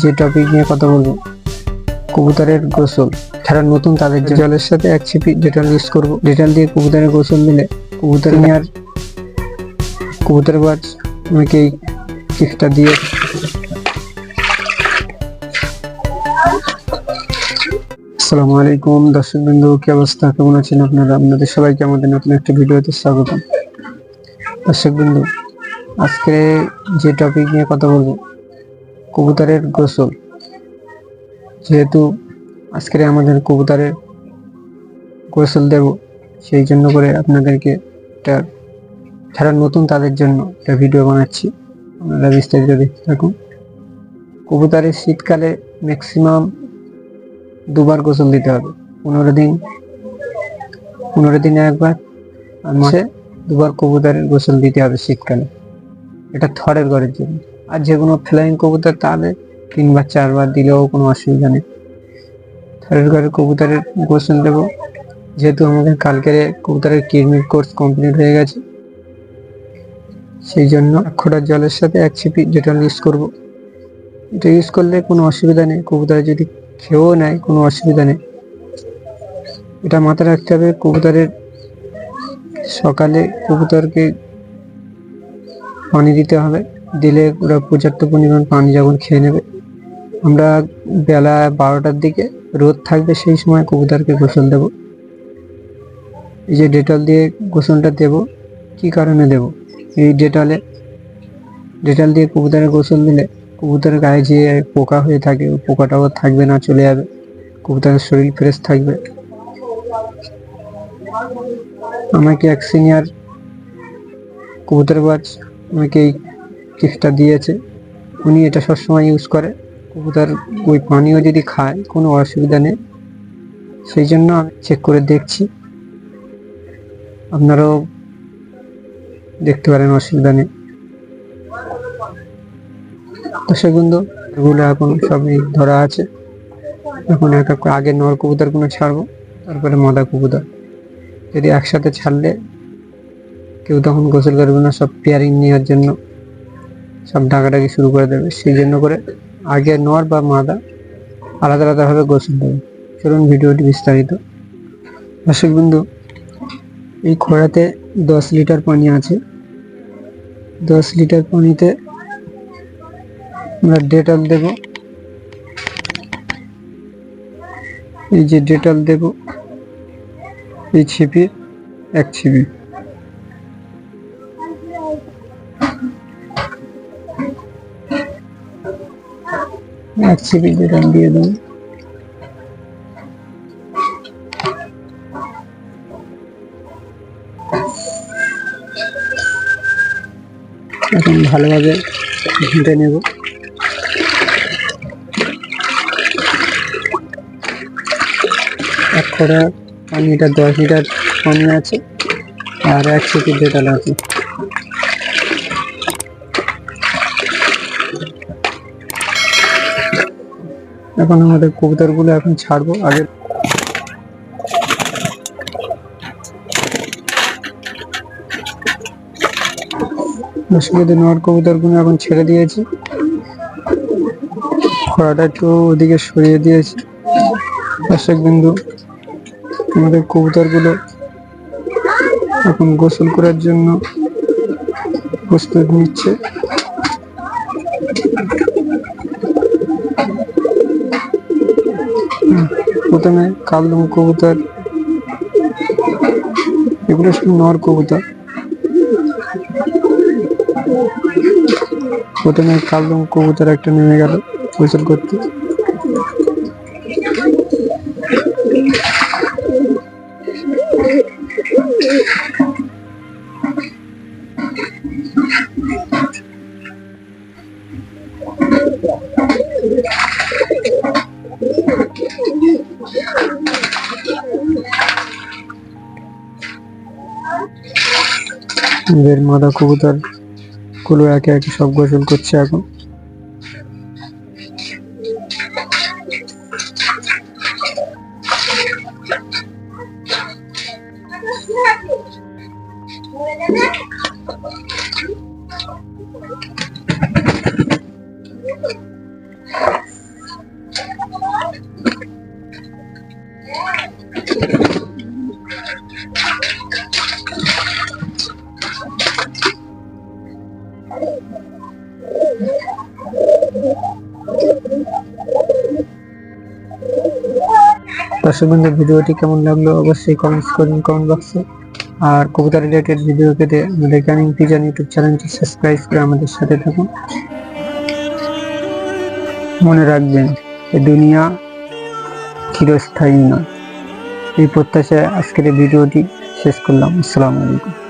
যে টপিক নিয়ে কথা বলব, কবুতরের গোসল। ছাড়া নতুন, তাদের জলের সাথে এক ছিপি ডেটল ইউজ করব, ডেটল দিয়ে কবুতরের গোসল দিলে কবুতর নিয়ে আর কবুতর আমাকে এই টিপসটা দিয়ে আসসালামু আলাইকুম দর্শক বিন্দু কি অবস্থা? কেমন আছেন আপনারা? আপনাদের সবাইকে আমাদের নতুন একটা ভিডিওতে স্বাগত দর্শক বিন্দু আজকে যে টপিক নিয়ে কথা বলব কবুতরের গোসল। যেহেতু আজকে আমাদের কবুতরের গোসল দেব, সেই জন্য করে আপনাদেরকে একটা যারা নতুন তাদের জন্য একটা ভিডিও বানাচ্ছি। আপনারা বিস্তারিত দেখতে থাকুন। কবুতরের শীতকালে ম্যাক্সিমাম দুবার গোসল দিতে হবে। পনেরো দিন, পনেরো দিনে একবার আর মাসে দুবার কবুতরের গোসল দিতে হবে শীতকালে। এটা থরের ঘরের জন্য। আর যে কোনো ফ্লাইং কবুতর তাহলে তিনবার চারবার দিলেও কোনো অসুবিধা নেই। থরের ঘরের কবুতরের গোসল দেব। যেহেতু আমাদের কালকের কবুতরের কিডনির কোর্স কমপ্লিট হয়ে গেছে, সেই জন্য খোঁটার জলের সাথে এক ছিপি ডেটল ইউজ করব। এটা ইউজ করলে কোনো অসুবিধা নেই, কবুতরে যদি খেয়েও নেয় কোনো অসুবিধা নেই। এটা মাথায় রাখতে হবে কবুতরের সকালে কবুতরকে পানি দিতে হবে। দিলে ওরা পর্যাপ্ত পরিমাণ পানি যখন খেয়ে নেবে। আমরা বেলা বারোটার দিকে রোদ থাকবে সেই সময় কবুতরকে গোসল দেব। এই যে ডেটল দিয়ে গোসলটা দেব, কি কারণে দেব? এই ডেটলে, ডেটল দিয়ে কবুতরের গোসল দিলে কবুতরের গায়ে যে পোকা হয়ে থাকে ওই পোকাটাও থাকবে না, চলে যাবে। কবুতরের শরীর ফ্রেশ থাকবে। আমাকে এক সিনিয়র কবুতর বাজ আমাকে এই টিপসটা দিয়েছে। উনি এটা সবসময় ইউজ করে। কবুতর ওই পানিও যদি খায়, কোনো অসুবিধা নেই। সেই জন্য আমি চেক করে দেখছি। আপনারাও দেখতে পারেন, অসুবিধা নেই। দর্শক বন্ধু, এগুলো এখন সবই ধরা আছে। এখন এক এক করে আগে নর কবুতরগুলো ছাড়বো, তারপরে মাদা কবুতর। যদি একসাথে ছাড়লে, কেউ তখন গোসল করবে না, সব পেয়ারিং নেওয়ার জন্য। সব ডাকাডাকি শুরু করে দেবে। সেই জন্য করে আগে নর বা মাদা আলাদা আলাদাভাবে গোসল দেবে চলুন ভিডিওটি বিস্তারিত। দর্শক বিন্দু এই খোড়াতে দশ লিটার পানি আছে। দশ লিটার পানিতে আমরা ডেটল দেব। এই যে ডেটল দেব, এই ছিপি, এক ছিপি। এক ছিপি ডেটল দিয়ে দেব এখন ভালোভাবে ঘেঁটে নেব। এক কড়া পানি এটা দশ লিটার পানি আছে, আর এক সিটি ডেটাল আছে। এখন আমাদের কবুতরগুলো এখন ছাড়বো আগে। অসুবিধা নেওয়ার কবুতরগুলো এখন ছেড়ে দিয়েছি। খরাটা একটু ওদিকে সরিয়ে দিয়েছি। দর্শক বিন্দু। আমাদের কবুতরগুলো এখন গোসল করার জন্য প্রস্তুত নিচ্ছে। প্রথমে কালদম কবুতর, এগুলো সব নর কবুতর। প্রথমে কালদম কবুতর একটা নেমে গেল গোসল করতে। এদের মাদা কবুতরগুলো একে একে সব গোসল করছে এখন। দর্শক বন্ধু ভিডিওটি কেমন লাগল অবশ্যই কমেন্টস করুন কমেন্ট বক্সে আর কবিতা রিলেটেড ভিডিও পেতে আমাদের জ্ঞানিং পিজান ইউটিউব চ্যানেলটি সাবস্ক্রাইব করে আমাদের সাথে থাকুন। মনে রাখবেন, এ দুনিয়া চিরস্থায়ী নয়। এই প্রত্যাশায় আজকের ভিডিওটি শেষ করলাম। আসসালামু আলাইকুম।